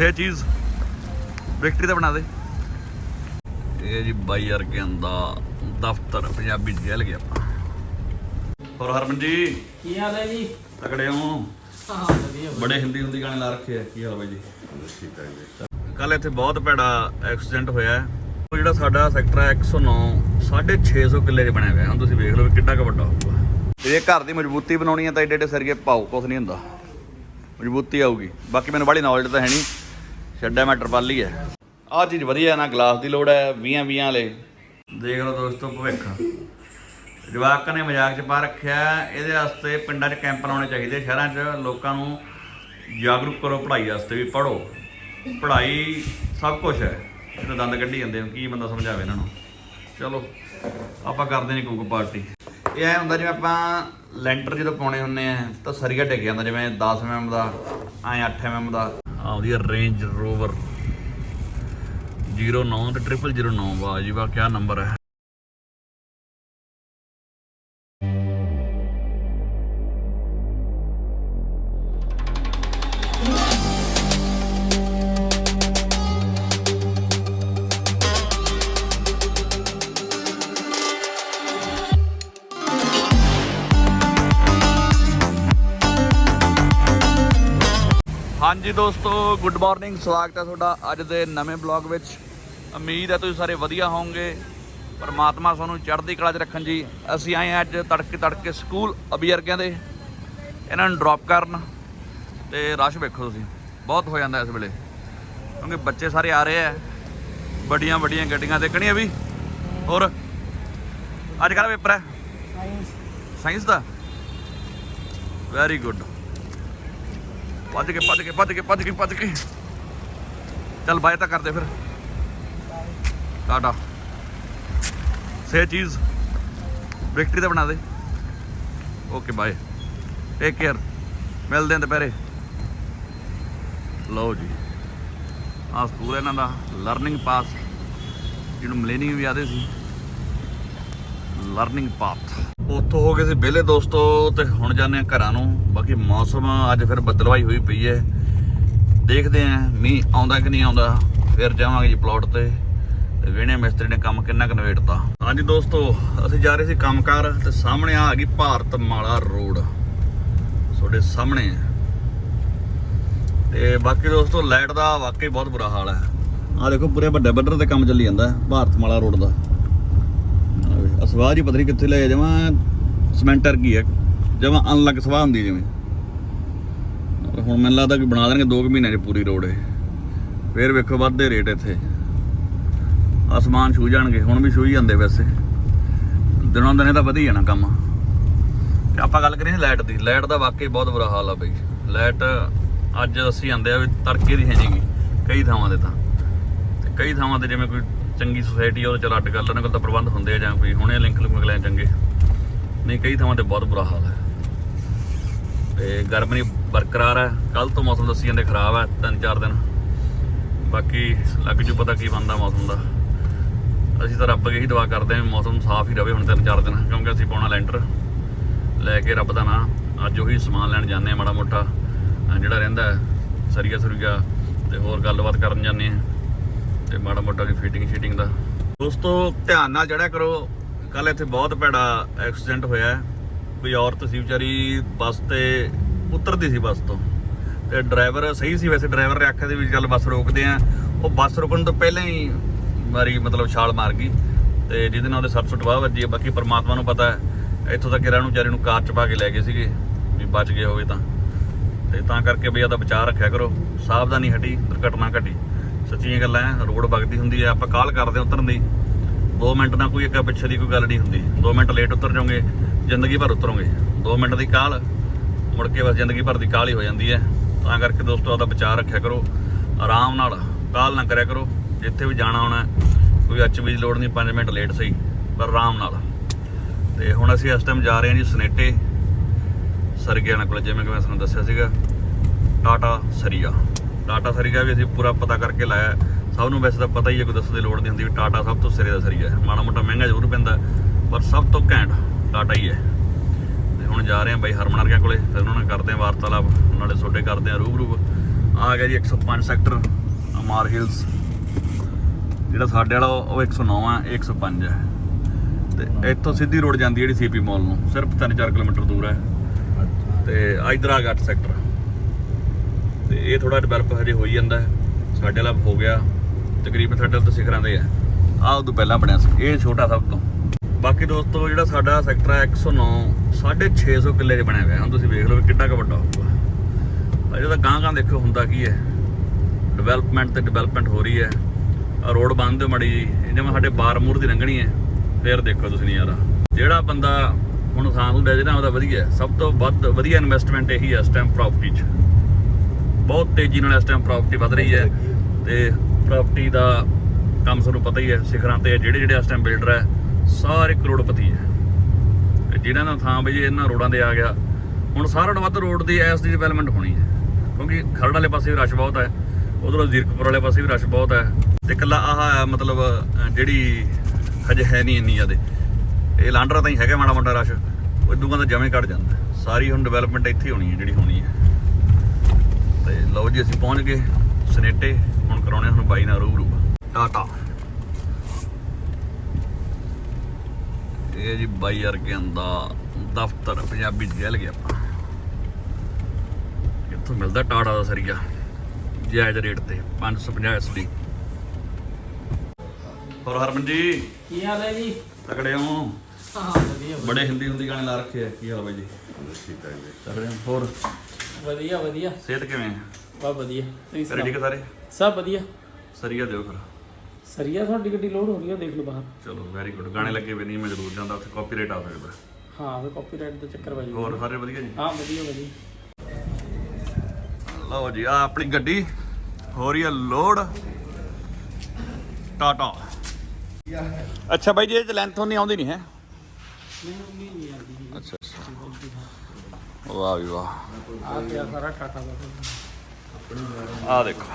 ਸੇ ਚੀਜ਼ ਵਿਕਟਰੀ ਤਾਂ ਬਣਾ ਦੇ। ਇਹ ਜੀ ਬਾਈ ਅਰਗਿਆਂ ਦਾ ਦਫ਼ਤਰ ਪੰਜਾਬੀ ਚ ਜਲ ਗਿਆ ਆਪਾਂ। ਹੋਰ ਹਰਮਨ ਜੀ? ਕੀ ਹਾਲ ਹੈ ਜੀ? ਤਕੜੇ ਹੋ? ਹਾਂ ਵਧੀਆ ਬੜੇ ਹਿੰਦੀ ਹੁੰਦੀ ਗਾਣੇ ਲਾ ਰੱਖੇ ਆ ਕੀ ਹਾਲ ਬਾਈ ਜੀ? ਠੀਕ ਹੈ ਜੀ। ਕੱਲ ਇੱਥੇ ਬਹੁਤ ਭੈੜਾ ਐਕਸੀਡੈਂਟ ਹੋਇਆ ਹੈ। ਉਹ ਜਿਹੜਾ ਸਾਡਾ ਸੈਕਟਰ ਹੈ 109 650 ਕਿੱਲੇ 'ਚ ਬਣਿਆ ਹੋਇਆ ਹੁਣ ਤੁਸੀਂ ਵੇਖ ਲਓ ਕਿੱਡਾ ਕੁ ਵੱਡਾ ਹੋਊਗਾ। ਜੇ ਘਰ ਦੀ ਮਜ਼ਬੂਤੀ ਬਣਾਉਣੀ ਹੈ ਤਾਂ ਏਡੇ ਏਡੇ ਸਰਗੇ ਪਾਓ ਕੁਛ ਨਹੀਂ ਹੁੰਦਾ। ਮਜ਼ਬੂਤੀ ਆਊਗੀ। ਬਾਕੀ ਮੈਨੂੰ ਬੜੀ ਨੌਲੇਜ ਤਾਂ ਹੈ ਨਹੀਂ। ਛੱਡਿਆ ਮੈਂ ਟਰਪਾਲੀ ਹੈ ਆਹ ਚੀਜ਼ ਵਧੀਆ ਨਾ, ਗਲਾਸ ਦੀ ਲੋੜ ਹੈ 20 20 ਵਾਲੇ। ਦੇਖ ਲਓ ਦੋਸਤੋ ਭਵਿੱਖ। ਜਵਾਕਾਂ ਨੇ ਮਜ਼ਾਕ 'ਚ ਪਾ ਰੱਖਿਆ, ਇਹਦੇ ਵਾਸਤੇ ਪਿੰਡਾਂ 'ਚ ਕੈਂਪ ਲਾਉਣੇ ਚਾਹੀਦੇ, ਸ਼ਹਿਰਾਂ 'ਚ ਲੋਕਾਂ ਨੂੰ ਜਾਗਰੂਕ ਕਰੋ, ਪੜ੍ਹਾਈ ਵਾਸਤੇ ਵੀ ਪੜ੍ਹੋ। ਪੜ੍ਹਾਈ ਸਭ ਕੁਝ ਹੈ ਇਹਦੇ ਦੰਦ ਕੱਢੀ ਜਾਂਦੇ ਕੀ ਬੰਦਾ ਸਮਝਾਵੇ ਇਹਨਾਂ ਨੂੰ। ਚਲੋ, ਆਪਾਂ ਕਰਦੇ ਨਹੀਂ ਕੋਈ ਪਾਰਟੀ। ਇਹ ਐ ਹੁੰਦਾ ਜਿਵੇਂ ਆਪਾਂ ਲੈਂਟਰ ਜਦੋਂ ਪਾਉਣੇ ਹੁੰਨੇ ਆ, ਤਾਂ ਸਰੀਆ ਟਿਕ ਜਾਂਦਾ, ਜਿਵੇਂ 10 mm ਦਾ, ਐ 8 mm ਦਾ। ਆਉਂਦੀ ਹੈ ਰੇਂਜ ਰੋਵਰ 09 ਤੇ 0009 ਵਾਹ ਜੀ ਵਾਹ ਕੀ ਨੰਬਰ ਹੈ। ਹਾਂਜੀ ਦੋਸਤੋ ਗੁੱਡ ਮਾਰਨਿੰਗ ਸਵਾਗਤ ਹੈ ਤੁਹਾਡਾ ਅੱਜ ਦੇ ਨਵੇਂ ਬਲੌਗ ਵਿੱਚ। ਉਮੀਦ ਹੈ ਤੁਸੀਂ ਸਾਰੇ ਵਧੀਆ ਹੋਵੋਗੇ। ਪਰਮਾਤਮਾ ਤੁਹਾਨੂੰ ਚੜ੍ਹਦੀ ਕਲਾ 'ਚ ਰੱਖਣ ਜੀ। ਅਸੀਂ ਆਏ ਹਾਂ ਅੱਜ ਤੜਕੇ ਤੜਕੇ ਸਕੂਲ ਅਬੀਰਗਿਆਂ ਦੇ। ਇਹਨਾਂ ਨੂੰ ਡ੍ਰੌਪ ਕਰਨ ਤੇ ਰਸ਼ ਵੇਖੋ ਤੁਸੀਂ। ਬਹੁਤ ਹੋ ਜਾਂਦਾ ਇਸ ਵੇਲੇ। ਕਿਉਂਕਿ ਬੱਚੇ ਸਾਰੇ ਆ ਰਹੇ ਆ। ਵੱਡੀਆਂ ਵੱਡੀਆਂ ਗੱਡੀਆਂ ਦੇਖਣੀਆਂ ਵੀ। ਹੋਰ? ਅੱਜ ਕੱਲ੍ਹ ਪੇਪਰ ਹੈ? ਸਾਇੰਸ ਦਾ? ਵੈਰੀ ਗੁੱਡ ਭੱਜ ਕੇ ਭੱਜ ਕੇ ਭੱਜ ਕੇ ਭੱਜ ਕੇ ਭੱਜ ਕੇ ਚੱਲ ਬਾਏ ਤਾਂ ਕਰਦੇ ਫਿਰ। ਟਾਟਾ। ਸੇ ਚੀਜ਼। ਵਿਕਟਰੀ ਤਾਂ ਬਣਾ ਦੇ। Okay, bye. ਟੇਕ ਕੇਅਰ ਮਿਲਦੇ ਆਂ ਦੁਪਹਿਰੇ। ਲਓ ਜੀ। ਆ ਸਕੂਲ ਇਹਨਾਂ ਦਾ। ਲਰਨਿੰਗ ਪਾਸ ਜਿਹਨੂੰ ਮਿਲੇਨਿੰਗ ਵੀ ਆਦੇ ਸੀ। ਲਰਨਿੰਗ ਪਾਥ ਉੱਥੋਂ ਹੋ ਗਏ ਸੀ ਵਿਹਲੇ ਦੋਸਤੋ ਤੇ ਹੁਣ ਜਾਂਦੇ ਆ ਘਰਾਂ ਨੂੰ। ਬਾਕੀ ਮੌਸਮ ਅੱਜ ਫਿਰ ਬੱਦਲਵਾਈ ਹੋਈ ਪਈ ਹੈ। ਦੇਖਦੇ ਆ ਮੀਂਹ ਆਉਂਦਾ ਕਿ ਨਹੀਂ ਆਉਂਦਾ ਫਿਰ ਜਾਵਾਂਗੇ ਜੀ ਪਲਾਟ ਤੇ। ਤੇ ਵੇਣੇ ਮਿਸਤਰੀ ਨੇ ਕੰਮ ਕਿੰਨਾ ਕੁ ਨਵੇੜਤਾ ਹਾਂਜੀ ਦੋਸਤੋ ਅਸੀਂ ਜਾ ਰਹੇ ਸੀ ਕੰਮਕਾਰ ਤੇ ਸਾਹਮਣੇ ਆ ਗਈ ਭਾਰਤ ਮਾਲਾ ਰੋਡ। ਤੁਹਾਡੇ ਸਾਹਮਣੇ। ਹੈ ਤੇ ਬਾਕੀ ਦੋਸਤੋ ਲਾਈਟ ਦਾ ਵਾਕਈ ਬਹੁਤ ਬੁਰਾ ਹਾਲ ਹੈ। ਆ ਦੇਖੋ ਪੂਰੇ ਵੱਡੇ ਬੱਡਰ ਤੇ ਕੰਮ ਚੱਲੀ ਜਾਂਦਾ ਹੈ, ਭਾਰਤ ਮਾਲਾ ਰੋਡ ਦਾ। ਅਸਵਾਜ ਜੀ ਪਤਾ ਨਹੀਂ ਕਿੱਥੇ ਲੈ ਜਾਵਾਂ ਸਮੈਂਟਰ ਕੀ ਹੈ ਜਮਾਂ ਅਨਲੱਗ ਸਵਾਹ ਹੁੰਦੀ ਜਿਵੇਂ। ਹੁਣ ਮੈਨੂੰ ਲੱਗਦਾ ਕਿ ਬਣਾ ਦੇਣਗੇ 2 ਮਹੀਨਿਆਂ 'ਚ ਪੂਰੀ ਰੋਡ ਇਹ। ਫੇਰ ਵੇਖੋ ਵੱਧਦੇ ਰੇਟ ਇੱਥੇ। ਆਸਮਾਨ ਛੂ ਜਾਣਗੇ, ਹੁਣ ਵੀ ਛੂ ਹੀ ਜਾਂਦੇ ਵੈਸੇ। ਦਿਨੋਂ ਦਿਨੇ ਤਾਂ ਵਧੀ ਜਾਣਾ ਕੰਮ। ਤੇ ਆਪਾਂ ਗੱਲ ਕਰੀਏ ਲਾਈਟ ਦੀ, ਲਾਈਟ ਦਾ ਵਾਕਈ ਬਹੁਤ ਬੁਰਾ ਹਾਲ ਆ ਬਈ। ਲਾਈਟ ਅੱਜ ਅਸੀਂ ਆਂਦੇ ਆ ਵੀ ਤੜਕੇ ਦੀ ਹੈ ਨਹੀਂਗੀ ਕਈ ਥਾਵਾਂ ਤੇ ਤਾਂ। ਤੇ ਕਈ ਥਾਵਾਂ ਤੇ ਜਿਵੇਂ ਕੋਈ ਚੰਗੀ ਸੁਸਾਇਟੀ ਆ ਉਹਦੇ ਚਲ ਅੱਡ ਗੱਲ ਉਹਨਾਂ ਕੋਲ ਤਾਂ ਪ੍ਰਬੰਧ ਹੁੰਦੇ ਆ ਜਾਂ ਕੋਈ ਹੁਣੇ ਲਿੰਕ ਲੁੰਕ ਲੈ ਚੰਗੇ। ਨਹੀਂ ਕਈ ਥਾਵਾਂ ਤੇ ਬਹੁਤ ਬੁਰਾ ਹਾਲ ਹੈ ਤੇ ਗਰਮੀ ਬਰਕਰਾਰ ਹੈ ਕੱਲ ਤੋਂ ਮੌਸਮ ਦੱਸੀ ਜਾਂਦੇ ਖਰਾਬ ਹੈ ਤਿੰਨ ਚਾਰ ਦਿਨ। ਬਾਕੀ ਲੱਗ ਜੂ ਪਤਾ ਕੀ ਬਣਦਾ ਮੌਸਮ ਦਾ। ਅਸੀਂ ਤਾਂ ਰੱਬ ਅੱਗੇ ਹੀ ਦੁਆ ਕਰਦੇ ਹਾਂ ਮੌਸਮ ਸਾਫ਼ ਹੀ ਰਵੇ ਹੁਣ ਤਿੰਨ ਚਾਰ ਦਿਨ ਕਿਉਂਕਿ ਅਸੀਂ ਪਾਉਣਾ ਲੈਂਟਰ। ਲੈ ਕੇ ਰੱਬ ਦਾ ਨਾਂ ਅੱਜ ਉਹੀ ਸਮਾਨ ਲੈਣ ਜਾਂਦੇ ਆ ਮਾੜਾ ਮੋਟਾ। ਜਿਹੜਾ ਰਹਿੰਦਾ ਹੈ, ਸਰੀਆ ਸੁਰੀਆ ਤੇ ਹੋਰ ਗੱਲਬਾਤ ਕਰਨ ਜਾਂਦੇ ਆ ਤੇ ਮਾੜਾ ਮੋਟਾ ਦੀ ਫਿਟਿੰਗ ਸ਼ੀਟਿੰਗ ਦਾ। ਦੋਸਤੋ, ਧਿਆਨ ਨਾਲ ਚੜਿਆ ਕਰੋ। ਕੱਲ ਇੱਥੇ ਬਹੁਤ ਭੈੜਾ ਐਕਸੀਡੈਂਟ ਹੋਇਆ ਕੋਈ ਔਰਤ ਸੀ ਵਿਚਾਰੀ ਬੱਸ ਤੇ ਉਤਰਦੀ ਸੀ ਬੱਸ ਤੋਂ। ਤੇ ਡਰਾਈਵਰ ਸਹੀ ਸੀ ਵੈਸੇ ਡਰਾਈਵਰ ਨੇ ਆਖਿਆ ਸੀ ਵੀ ਚੱਲ ਬੱਸ ਰੋਕਦੇ ਆ ਉਹ ਬੱਸ ਰੁਕਣ ਤੋਂ ਪਹਿਲਾਂ ਹੀ ਮਾਰੀ, ਮਤਲਬ ਛਾਲ ਮਾਰ ਗਈ। ਤੇ ਜਿਹਦੇ ਨਾਲ ਉਹਦੇ ਸੱਟ ਸੁੱਟ ਵਾਹ ਵੱਜੀ ਬਾਕੀ ਪਰਮਾਤਮਾ ਨੂੰ ਪਤਾ ਹੈ, ਇੱਥੋਂ ਤੱਕ ਇਹਨਾਂ ਨੂੰ ਵਿਚਾਰੇ ਨੂੰ ਕਾਰ ਚ ਪਾ ਕੇ ਲੈ ਗਏ ਸੀਗੇ, ਵੀ ਬਚ ਗਏ ਹੋਵੇ ਤਾਂ। ਤੇ ਤਾਂ ਕਰਕੇ ਬਈ ਇਹਦਾ ਬਚਾਅ ਰੱਖਿਆ ਕਰੋ। ਸਾਵਧਾਨੀ ਹਟੀ, ਦੁਰਘਟਨਾ ਘਟੀ। ਸੱਚੀਆਂ ਗੱਲਾਂ ਹੈ ਰੋਡ ਵਗਦੀ ਹੁੰਦੀ ਹੈ ਆਪਾਂ ਕਾਲ ਕਰਦੇ ਹਾਂ ਉਤਰਨ ਦੀ। 2 ਮਿੰਟ ਨਾਲ ਕੋਈ ਅੱਗੇ ਪਿੱਛੇ ਦੀ ਕੋਈ ਗੱਲ ਨਹੀਂ ਹੁੰਦੀ। 2 ਮਿੰਟ ਲੇਟ ਉਤਰ ਜਾਓਗੇ, ਜ਼ਿੰਦਗੀ ਭਰ ਉਤਰੋਗੇ। 2 ਮਿੰਟ ਦੀ ਕਾਲ, ਮੁੜ ਕੇ ਬਸ ਜ਼ਿੰਦਗੀ ਭਰ ਦੀ ਕਾਲ ਹੀ ਹੋ ਜਾਂਦੀ ਹੈ। ਤਾਂ ਕਰਕੇ ਦੋਸਤੋ, ਆਪਦਾ ਵਿਚਾਰ ਰੱਖਿਆ ਕਰੋ। ਆਰਾਮ ਨਾਲ ਕਾਲ ਨਾ ਕਰਿਆ ਕਰੋ। ਜਿੱਥੇ ਵੀ ਜਾਣਾ ਹੋਣਾ, ਕੋਈ ਅੱਚ ਵੀ ਲੋੜ ਨਹੀਂ 5 ਮਿੰਟ ਲੇਟ ਸਹੀ, ਪਰ ਆਰਾਮ ਨਾਲ। ਤੇ ਹੁਣ ਅਸੀਂ ਇਸ ਟਾਈਮ ਜਾ ਰਹੇ ਹਾਂ ਜੀ ਸਨੇਟੇ। ਸਰਗਿਆਣਾ ਕੋਲ, ਜਿਵੇਂ ਕਿ ਮੈਂ ਤੁਹਾਨੂੰ ਦੱਸਿਆ ਸੀਗਾ। ਟਾਟਾ ਸਰੀਆ। ਟਾਟਾ ਸਰੀਆ ਵੀ ਅਸੀਂ ਪੂਰਾ ਪਤਾ ਕਰਕੇ ਲਾਇਆ। ਸਭ ਨੂੰ ਵੈਸੇ ਤਾਂ ਪਤਾ ਹੀ ਹੈ, ਕੋਈ ਦੱਸਣ ਦੀ ਲੋੜ ਨਹੀਂ ਹੁੰਦੀ ਵੀ ਟਾਟਾ ਸਭ ਤੋਂ ਸਿਰੇ ਦਾ ਸਰੀਆ ਹੈ। ਮਾੜਾ ਮੋਟਾ ਮਹਿੰਗਾ ਜ਼ਰੂਰ ਪੈਂਦਾ ਪਰ ਸਭ ਤੋਂ ਘੈਂਟ ਟਾਟਾ ਹੀ ਹੈ। ਤੇ ਹੁਣ ਜਾ ਰਹੇ ਹਾਂ ਬਾਈ ਹਰਮਨ ਵਰਗਿਆਂ ਕੋਲੇ, ਫਿਰ ਉਹਨਾਂ ਨਾਲ ਕਰਦੇ ਹਾਂ ਵਾਰਤਾਲਾਪ। ਨਾਲੇ ਤੁਹਾਡੇ ਕਰਦੇ ਹਾਂ ਰੂਬਰੂ। ਆ ਗਿਆ ਜੀ 105 ਸੈਕਟਰ, ਅਮਾਰ ਹਿਲਸ। ਜਿਹੜਾ ਸਾਡੇ ਵਾਲਾ, ਉਹ 109 ਆ ਇਹ 105 ਹੈ। ਤੇ ਇੱਥੋਂ ਸਿੱਧੀ ਰੋਡ ਜਾਂਦੀ ਹੈ ਜਿਹੜੀ ਸੀਪੀ ਮਾਲ ਨੂੰ, ਸਿਰਫ 3-4 ਕਿਲੋਮੀਟਰ ਦੂਰ ਹੈ। ਤੇ ਆ ਇਧਰ ਆ ਗਿਆ 8 ਸੈਕਟਰ। ਤੇ ਇਹ ਥੋੜਾ ਡਿਵੈਲਪ ਹਜੇ ਹੋਈ ਜਾਂਦਾ ਸਾਡੇ ਵਾਲਾ ਹੋ ਗਿਆ। ਤਕਰੀਬਨ ਸਾਡੇ ਵਾਲਾ ਤਾਂ ਸਿਖਰਾਂ ਤੇ ਹੈ ਆਹ ਉਦੋਂ ਪਹਿਲਾਂ ਬਣਿਆ ਸੀ। ਇਹ ਛੋਟਾ ਸਭ ਤੋਂ। ਬਾਕੀ ਦੋਸਤੋ, ਜਿਹੜਾ ਸਾਡਾ ਸੈਕਟਰ ਹੈ 109 650 ਕਿੱਲੇ 'ਚ ਬਣਿਆ ਹੋਇਆ। ਹੁਣ ਤੁਸੀਂ ਵੇਖ ਲਓ ਵੀ ਕਿੰਨਾ ਕੁ ਵੱਡਾ ਹੋਊਗਾ। ਅਜੇ ਤਾਂ ਗਾਂ ਗਾਂ ਦੇਖੋ ਹੁੰਦਾ ਕੀ ਹੈ। ਡਿਵੈਲਪਮੈਂਟ ਤੇ ਡਿਵੈਲਪਮੈਂਟ ਹੋ ਰਹੀ ਹੈ। ਆ ਰੋਡ ਬੰਦ ਮੜੀ ਜੀ ਇਹ ਸਾਡੇ ਬਾਰ ਮੂਰ ਦੀ ਲੰਘਣੀ ਹੈ। ਫੇਰ ਦੇਖੋ ਤੁਸੀਂ ਨਜ਼ਾਰਾ। ਜਿਹੜਾ ਬੰਦਾ ਹੁਣ ਖਾਂ ਨੂੰ ਲੈ ਹੁੰਦਾ ਨਾ, ਉਹਦਾ ਵਧੀਆ। ਸਭ ਤੋਂ ਵੱਧ ਵਧੀਆ ਇਨਵੈਸਟਮੈਂਟ ਇਹੀ ਹੈ ਇਸ ਟਾਈਮ ਪ੍ਰਾਪਰਟੀ 'ਚ। ਬਹੁਤ ਤੇਜ਼ੀ ਨਾਲ ਇਸ ਟਾਈਮ ਪ੍ਰਾਪਰਟੀ ਵਧ ਰਹੀ ਹੈ ਤੇ ਪ੍ਰਾਪਰਟੀ ਦਾ ਕੰਮ ਤੁਹਾਨੂੰ ਪਤਾ ਹੀ ਹੈ, ਸਿਖਰਾਂ ਤੇ ਜਿਹੜੇ ਜਿਹੜੇ ਇਸ ਟਾਈਮ ਬਿਲਡਰ ਹੈ, ਸਾਰੇ ਕਰੋੜਪਤੀ ਹੈ। ਤੇ ਜਿਹਨਾਂ ਦਾ ਥਾਂ ਬਈ ਇਹਨਾਂ ਰੋਡਾਂ ਦੇ ਆ ਗਿਆ, ਹੁਣ ਸਾਰਿਆਂ ਨਾਲੋਂ ਵੱਧ ਰੋਡ ਦੀ ਐਸ ਦੀ ਡਿਵੈਲਪਮੈਂਟ ਹੋਣੀ ਹੈ। ਕਿਉਂਕਿ ਖਰੜ ਵਾਲੇ ਪਾਸੇ ਵੀ ਰਸ਼ ਬਹੁਤ ਹੈ, ਉਧਰੋਂ ਜ਼ੀਰਕਪੁਰ ਵਾਲੇ ਪਾਸੇ ਵੀ ਰਸ਼ ਬਹੁਤ ਹੈ। ਤੇ ਇਕੱਲਾ ਆਹ, ਮਤਲਬ ਜਿਹੜੀ ਹਜੇ ਹੈ ਨਹੀਂ ਇੰਨੀ ਜ਼ਿਆਦੇ। ਇਹ ਲਾਂਡਰਾ ਤਾਂ ਹੀ ਹੈਗਾ ਮਾੜਾ ਮੋਟਾ ਰਸ਼, ਉਹ ਦੂਗਾ ਤਾਂ ਜਮੇ ਘਟ ਜਾਂਦਾ। ਸਾਰੀ ਹੁਣ ਡਿਵੈਲਪਮੈਂਟ ਇੱਥੇ ਹੋਣੀ ਹੈ, ਜਿਹੜੀ ਹੋਣੀ ਹੈ। ਤੇ ਲਓ ਜੀ ਅਸੀਂ ਪਹੁੰਚ ਗਏ ਸਨੇਟੇ। ਹੁਣ ਕਰਾਉਣੇ ਹੁਣ ਬਾਈ ਨਾਲ ਰੂਬਰੂ। ਟਾਟਾ। ਇਹ ਜੀ ਬਾਈ ਅਰਗਿਆਂ ਦਾ ਦਫ਼ਤਰ ਪੰਜਾਬੀ ਚ ਕਹਿ ਲਗੇ ਆਪਾਂ। ਇੱਥੋਂ ਮਿਲਦਾ ਟਾਟਾ ਦਾ ਸਰੀਆ ਜਾਇਜ਼ ਰੇਟ ਤੇ 550 ਐਸਡੀ ਹੋਰ ਹਰਮਨ ਜੀ? ਕੀ ਹਾਲ ਹੈ ਜੀ? ਤਕੜੇ ਹੋ? ਹਾਂ ਵਧੀਆ ਬੜੇ ਹਿੰਦੀ ਹੁੰਦੀ ਗਾਣੇ ਲਾ ਰੱਖੇ ਆ ਕੀ ਹਾਲ ਬਾਈ ਜੀ? ਠੀਕ ਹੈ ਜੀ। ਤਕੜੇ ਹੋ? ਹੋਰ? ਵਧੀਆ ਵਧੀਆ। ਸਿਹਤ ਕਿਵੇਂ ਹੈ ਬਾ ਵਧੀਆ। ਤੁਸੀਂ ਘਰੇ ਠੀਕ ਸੁਣਾਓ ਸਾਰੇ? ਸਭ ਵਧੀਆ। ਸਰੀਆ ਦਿਓ ਫਿਰ। ਸਰੀਆ ਤੁਹਾਡੀ ਗੱਡੀ ਲੋਡ ਹੋ ਰਹੀ ਹੈ ਦੇਖ ਲਓ ਬਾਹਰ। ਚਲੋ ਵੈਰੀ ਗੁੱਡ ਗਾਣੇ ਲੱਗੇ ਹੋਏ ਨਹੀਂ ਮੈਂ ਜ਼ਰੂਰ ਜਾਂਦਾ ਉੱਥੇ ਕਾਪੀਰਾਈਟ ਆ ਸਕਦਾ ਹਾਂ ਉਹ ਕਾਪੀਰਾਈਟ ਦਾ ਚੱਕਰ ਪੈ ਹੋਰ ਸਾਰੇ ਵਧੀਆ ਜੀ? ਹਾਂ ਵਧੀਆ ਵਧੀਆ। ਲਓ ਜੀ ਆ ਆਪਣੀ ਗੱਡੀ। ਹੋ ਰਹੀ ਹੈ ਲੋਡ ਟਾਟਾ ਅੱਛਾ ਬਾਈ ਜੀ ਇਹ ਚ ਲੈਂਥ ਨਹੀਂ ਆਉਂਦੀ ਨਹੀਂ ਹੈ? ਮੈਨੂੰ ਵੀ ਨਹੀਂ ਆਉਂਦੀ। ਅੱਛਾ ਅੱਛਾ। ਵਾਹ ਵੀ ਵਾਹ। ਆ ਪਿਆ ਸਾਰਾ ਟਾਟਾ ਦਾ ਆ ਦੇਖੋ।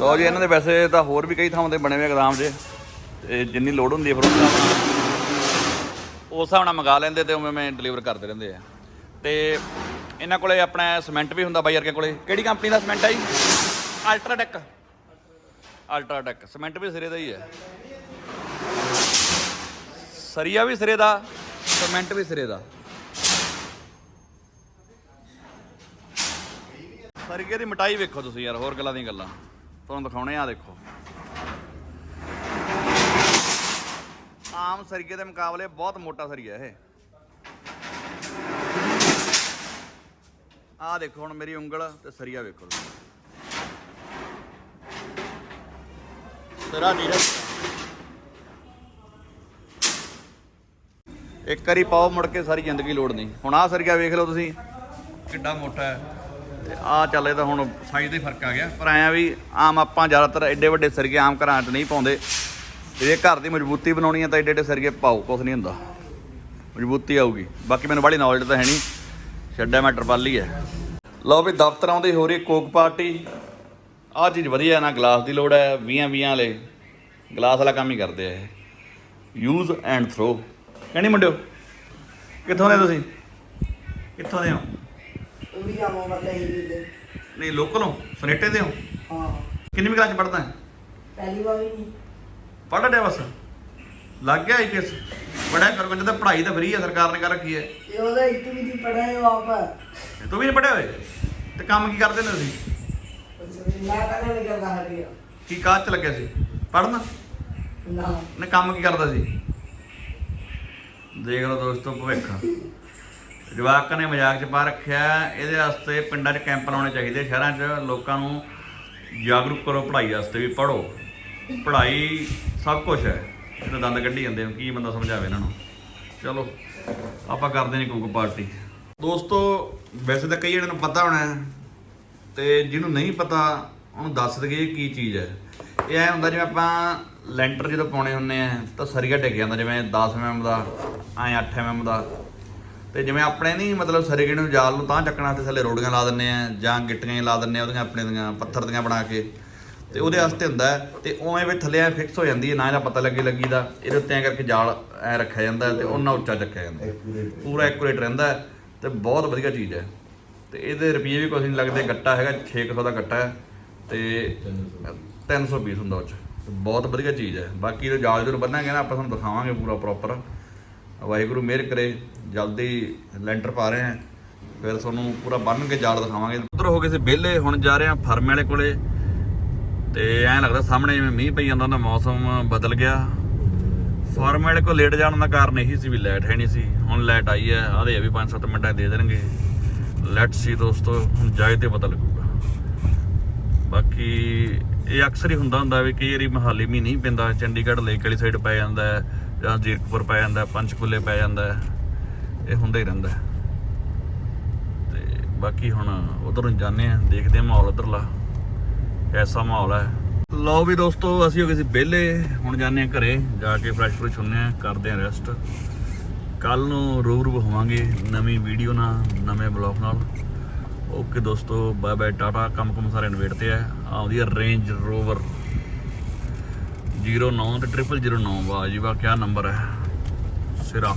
ਹਾਂ ਜੀ, ਇਹਨਾਂ ਦੇ ਵੈਸੇ ਤਾਂ ਹੋਰ ਵੀ ਕਈ ਥਾਵਾਂ ਤੇ ਬਣੇ ਹੋਏ ਗਦਾਮ ਜੇ। ਤੇ ਜਿੰਨੀ ਲੋਡ ਹੁੰਦੀ ਹੈ ਫਿਰ ਉਸ ਹਿਸਾਬ ਨਾਲ ਉਸ ਮੰਗਾ ਲੈਂਦੇ ਤੇ ਉਵੇਂ ਮੈਂ ਡਿਲੀਵਰ ਕਰਦੇ ਰਹਿੰਦੇ ਆ। ਤੇ ਇਹਨਾਂ ਕੋਲੇ ਆਪਣਾ ਸੀਮੈਂਟ ਵੀ ਹੁੰਦਾ ਬਾਈ ਵਰਗੇ ਕੋਲੇ। ਕਿਹੜੀ ਕੰਪਨੀ ਦਾ ਸੀਮੈਂਟ ਹੈ ਜੀ? ਅਲਟਰਾਟੈਕ ਅਲਟਰਾਟੈਕ ਸੀਮੈਂਟ ਵੀ ਸਿਰੇ ਦਾ ਹੀ ਹੈ ਸਰੀਆ ਵੀ ਸਿਰੇ ਦਾ ਸੀਮੈਂਟ ਵੀ ਸਿਰੇ ਦਾ। ਸਰੀਏ ਦੀ ਮਟਾਈ ਵੇਖੋ ਤੁਸੀਂ ਯਾਰ ਹੋਰ ਗੱਲਾਂ ਦੀਆਂ ਗੱਲਾਂ। ਤੁਹਾਨੂੰ ਦਿਖਾਉਣੇ ਆ ਦੇਖੋ। ਆਮ ਸਰੀਏ ਦੇ ਮੁਕਾਬਲੇ ਬਹੁਤ ਮੋਟਾ ਸਰੀਆ ਇਹ। ਆ ਦੇਖੋ ਹੁਣ ਮੇਰੀ ਉਂਗਲ ਤੇ ਸਰੀਆ ਵੇਖੋ ਤੁਸੀਂ। ਤੇਰਾ ਨੀਰਜ ਇੱਕ ਵਾਰੀ ਪਾਓ ਮੁੜ ਕੇ ਸਾਰੀ ਜ਼ਿੰਦਗੀ ਲੋੜ ਨਹੀਂ। ਹੁਣ ਆਹ ਸਰੀਆ ਵੇਖ ਲਓ ਤੁਸੀਂ। ਕਿੱਡਾ ਮੋਟਾ ਹੈ। ਤੇ ਆਹ ਚੱਲੇ ਤਾਂ ਹੁਣ ਸਾਈਜ਼ ਦਾ ਹੀ ਫ਼ਰਕ ਆ ਗਿਆ। ਪਰ ਐਂ ਆ ਵੀ ਆਮ ਆਪਾਂ ਜ਼ਿਆਦਾਤਰ ਐਡੇ ਵੱਡੇ ਸਰੀਏ ਆਮ ਘਰਾਂ 'ਚ ਨਹੀਂ ਪਾਉਂਦੇ। ਜੇ ਘਰ ਦੀ ਮਜ਼ਬੂਤੀ ਬਣਾਉਣੀ ਹੈ ਤਾਂ ਐਡੇ ਐਡੇ ਸਰੀਏ ਪਾਓ ਕੁਛ ਨਹੀਂ ਹੁੰਦਾ। ਮਜ਼ਬੂਤੀ ਆਊਗੀ। ਬਾਕੀ ਮੈਨੂੰ ਬੜੀ ਨੌਲੇਜ ਤਾਂ ਹੈ ਨਹੀਂ। ਛੱਡਿਆ ਮੈਂ ਟਰਪਾਲੀ ਹੈ। ਲਓ ਵੀ ਦਫ਼ਤਰ ਆਉਂਦੇ ਹੋ ਰਹੀ ਕੋਕ ਪਾਰਟੀ। ਆਹ ਚੀਜ਼ ਵਧੀਆ ਨਾ ਗਲਾਸ ਦੀ ਲੋੜ ਹੈ 20 20 ਵਾਲੇ। ਗਲਾਸ ਵਾਲਾ ਕੰਮ ਹੀ ਕਰਦੇ ਆ ਇਹ। ਯੂਜ਼ ਐਂਡ ਥਰੋ ਕਹਿੰਦੀ ਮੁੰਡਿਓ ਕਿੱਥੋਂ ਦੇ ਤੁਸੀਂ? ਕਿੱਥੋਂ ਦੇ ਹੋ? ਵੀ ਆਵਾਂ ਬਤਾਈ ਦੇ ਨਹੀਂ ਲੋਕਲ ਹੋ? ਸਨੇਟੇ ਦੇ ਹੋ? ਹਾਂ। ਕਿੰਨੀ ਕਲਾਸ ਚ ਪੜਦਾ ਹੈ? ਪਹਿਲੀ ਵਾਰ ਵੀ ਨਹੀਂ ਪੜ੍ਹ ਡਿਆ ਬਸ? ਲੱਗ ਗਿਆ ਆਈਪੀਐਸ ਪੜਿਆ ਕਰ ਬੰਦੇ ਤਾਂ ਪੜ੍ਹਾਈ ਤਾਂ ਫਰੀ ਹੈ ਸਰਕਾਰ ਨੇ ਕਰ ਰੱਖੀ ਹੈ। ਇਹ ਉਹਦਾ ਇੱਕ ਵੀ ਨਹੀਂ ਪੜਾਏ ਆਪ। ਤੂੰ ਵੀ ਨਹੀਂ ਪੜਿਆ ਹੋਏ ਤੇ ਕੰਮ ਕੀ ਕਰਦੇ ਨੇ ਤੁਸੀਂ? ਮੈਂ ਕਹਿੰਦਾ ਨਹੀਂ ਕਰਦਾ ਹਰੀ ਕੀ ਕਾਜ ਚ ਲੱਗਿਆ ਸੀ? ਪੜਨ ਨਾ। ਨੇ ਕੰਮ ਕੀ ਕਰਦਾ ਸੀ? ਦੇਖ ਲਓ ਦੋਸਤੋ ਭਵਿੱਖ। ਜਵਾਕਾਂ ਨੇ ਮਜ਼ਾਕ ਚ ਪਾ ਰੱਖਿਆ ਇਹਦੇ ਵਾਸਤੇ ਪਿੰਡਾਂ 'ਚ ਕੈਂਪ ਲਾਉਣੇ ਚਾਹੀਦੇ, ਸ਼ਹਿਰਾਂ 'ਚ ਲੋਕਾਂ ਨੂੰ ਜਾਗਰੂਕ ਕਰੋ ਪੜ੍ਹਾਈ ਵਾਸਤੇ ਵੀ, ਪੜ੍ਹੋ। ਪੜ੍ਹਾਈ ਸਭ ਕੁਝ ਹੈ। ਇਹਦਾ ਦੰਦ ਕੱਢੀ ਜਾਂਦੇ ਕੀ ਬੰਦਾ ਸਮਝਾਵੇ ਇਹਨਾਂ ਨੂੰ। ਚਲੋ, ਆਪਾਂ ਕਰਦੇ ਨਹੀਂ ਕੋਈ ਪਾਰਟੀ। ਦੋਸਤੋ, ਵੈਸੇ ਤਾਂ ਕਈ ਜਣਿਆਂ ਨੂੰ ਪਤਾ ਹੋਣਾ ਹੈ ਤੇ ਜਿਹਨੂੰ ਨਹੀਂ ਪਤਾ, ਉਹਨੂੰ ਦੱਸ ਦਈਏ ਕੀ ਚੀਜ਼ ਹੈ। ਇਹ ਐ ਹੁੰਦਾ ਜਿਵੇਂ ਆਪਾਂ ਲੈਂਟਰ ਜਦੋਂ ਪਾਉਣੇ ਹੁੰਨੇ ਆ ਤਾਂ ਸਰੀਆ ਟਿਕ ਜਾਂਦਾ ਜਿਵੇਂ 10 mm ਦਾ ਐ 8 mm ਦਾ। ਤੇ ਜਿਵੇਂ ਆਪਣੇ ਨਹੀਂ ਮਤਲਬ ਸਰੀਏ ਨੂੰ ਜਾਲ ਨੂੰ ਤਾਂ ਚੱਕਣਾ ਤੇ ਥੱਲੇ ਰੋੜੀਆਂ ਲਾ ਦਿੰਨੇ ਆ ਜਾਂ ਗਿੱਟੀਆਂ ਹੀ ਲਾ ਦਿੰਨੇ ਆ ਉਹਦੀਆਂ ਆਪਣੇ ਦੀਆਂ ਪੱਥਰ ਦੀਆਂ ਬਣਾ ਕੇ। ਤੇ ਉਹਦੇ ਵਾਸਤੇ ਹੁੰਦਾ ਤੇ ਉਵੇਂ ਵੀ ਥੱਲੇ ਐ ਫਿਕਸ ਹੋ ਜਾਂਦੀ ਹੈ ਨਾ ਇਹਦਾ ਪਤਾ ਲੱਗੇ ਲੱਗੀ ਦਾ ਇਹਦੇ ਉੱਤੇ ਐ ਕਰਕੇ ਜਾਲ ਐ ਰੱਖਿਆ ਜਾਂਦਾ ਤੇ ਉਹਨਾਂ ਉੱਚਾ ਚੱਕਿਆ ਜਾਂਦਾ। ਪੂਰਾ ਐਕੂਰੇਟ ਰਹਿੰਦਾ ਤੇ ਬਹੁਤ ਵਧੀਆ ਚੀਜ਼ ਹੈ। ਤੇ ਇਹਦੇ ਰੁਪਏ ਵੀ ਕੁਝ ਨਹੀਂ ਲੱਗਦੇ ਗੱਟਾ ਹੈਗਾ 600 ਦਾ ਗੱਟਾ ਹੈ। ਤੇ 300 ਪੀਸ ਹੁੰਦਾ ਉਹ ਚ। ਬਹੁਤ ਵਧੀਆ ਚੀਜ਼ ਹੈ। ਬਾਕੀ ਜੋ ਜਾਲ ਜੁਲ ਬੰਨਾਂਗੇ ਨਾ, ਆਪਾਂ ਤੁਹਾਨੂੰ ਦਿਖਾਵਾਂਗੇ ਪੂਰਾ ਪ੍ਰੋਪਰ ਵਾਹਿਗੁਰੂ ਮਿਹਰ ਕਰੇ, ਜਲਦੀ ਲੈਂਟਰ ਪਾ ਰਹੇ ਹਾਂ। ਫਿਰ ਤੁਹਾਨੂੰ ਪੂਰਾ ਬੰਨ ਕੇ ਜਾਲ ਦਿਖਾਵਾਂਗੇ। ਉਧਰ ਹੋ ਗਏ ਸੀ ਵਿਹਲੇ, ਹੁਣ ਜਾ ਰਹੇ ਹਾਂ ਫਰਮ ਵਾਲੇ ਕੋਲੇ। ਤੇ ਐਂ ਲੱਗਦਾ ਸਾਹਮਣੇ ਜਿਵੇਂ ਮੀਂਹ ਪਈ ਜਾਂਦਾ ਹੁੰਦਾ ਮੌਸਮ ਬਦਲ ਗਿਆ। ਫਾਰਮ ਵਾਲੇ ਕੋਲ ਲੇਟ ਜਾਣ ਦਾ ਕਾਰਨ ਇਹੀ ਸੀ ਵੀ ਲਾਈਟ ਹੈ ਨਹੀਂ ਸੀ। ਹੁਣ ਲਾਈਟ ਆਈ ਹੈ ਆਦੇ ਵੀ 5-7 ਮਿੰਟਾਂ ਦੇ ਦੇਣਗੇ। ਲੈਟ ਸੀ ਦੋਸਤੋ, ਹੁਣ ਜਾਏ ਤੇ ਪਤਾ ਲੱਗੂਗਾ। ਬਾਕੀ ਇਹ ਅਕਸਰ ਹੀ ਹੁੰਦਾ ਹੁੰਦਾ ਵੀ ਕਈ ਵਾਰੀ ਮਹਾਲੀ ਮੀਂਹ ਨਹੀਂ ਪੈਂਦਾ ਚੰਡੀਗੜ੍ਹ ਲੇਕ ਵਾਲੀ ਸਾਈਡ ਪੈ ਜਾਂਦਾ ਜਾਂ ਜੀਰਕਪੁਰ ਪੈ ਜਾਂਦਾ ਹੈ, ਪੰਚਕੂਲੇ ਪੈ ਜਾਂਦਾ ਇਹ ਹੁੰਦਾ ਹੀ ਰਹਿੰਦਾ ਹੈ। ਤੇ ਬਾਕੀ ਹੁਣ ਉਧਰ ਨੂੰ ਜਾਂਦੇ ਆ ਦੇਖਦੇ ਆ ਮਾਹੌਲ ਉਧਰਲਾ ਐਸਾ ਮਾਹੌਲ ਹੈ। ਲਓ ਵੀ ਦੋਸਤੋ ਅਸੀਂ ਹੋ ਗਏ ਸੀ ਵਿਹਲੇ ਹੁਣ ਜਾਂਦੇ ਆ ਘਰੇ ਜਾ ਕੇ ਫਰੈਸ਼ ਫਰੁਸ਼ ਹੁੰਨੇ ਆ ਕਰਦੇ ਆ ਰੈਸਟ ਕੱਲ ਨੂੰ ਰੂਬਰੂ ਹੋਵਾਂਗੇ ਨਵੀਂ ਵੀਡੀਓ ਨਾਲ ਨਵੇਂ ਬਲੌਗ ਨਾਲ। ਓਕੇ ਦੋਸਤੋ ਬਾਏ ਬਾਏ ਟਾਟਾ, ਕੰਮ ਕੁਮ ਸਾਰੇ ਇਨਵੇਟ ਤੇ ਆ। ਆਉਂਦੀ ਆ ਰੇਂਜ ਰੋਵਰ 09 ਤੇ 0009 ਵਾਹ ਜੀ ਵਾਹ ਕੀ ਨੰਬਰ ਹੈ। ਸਿਰਾ।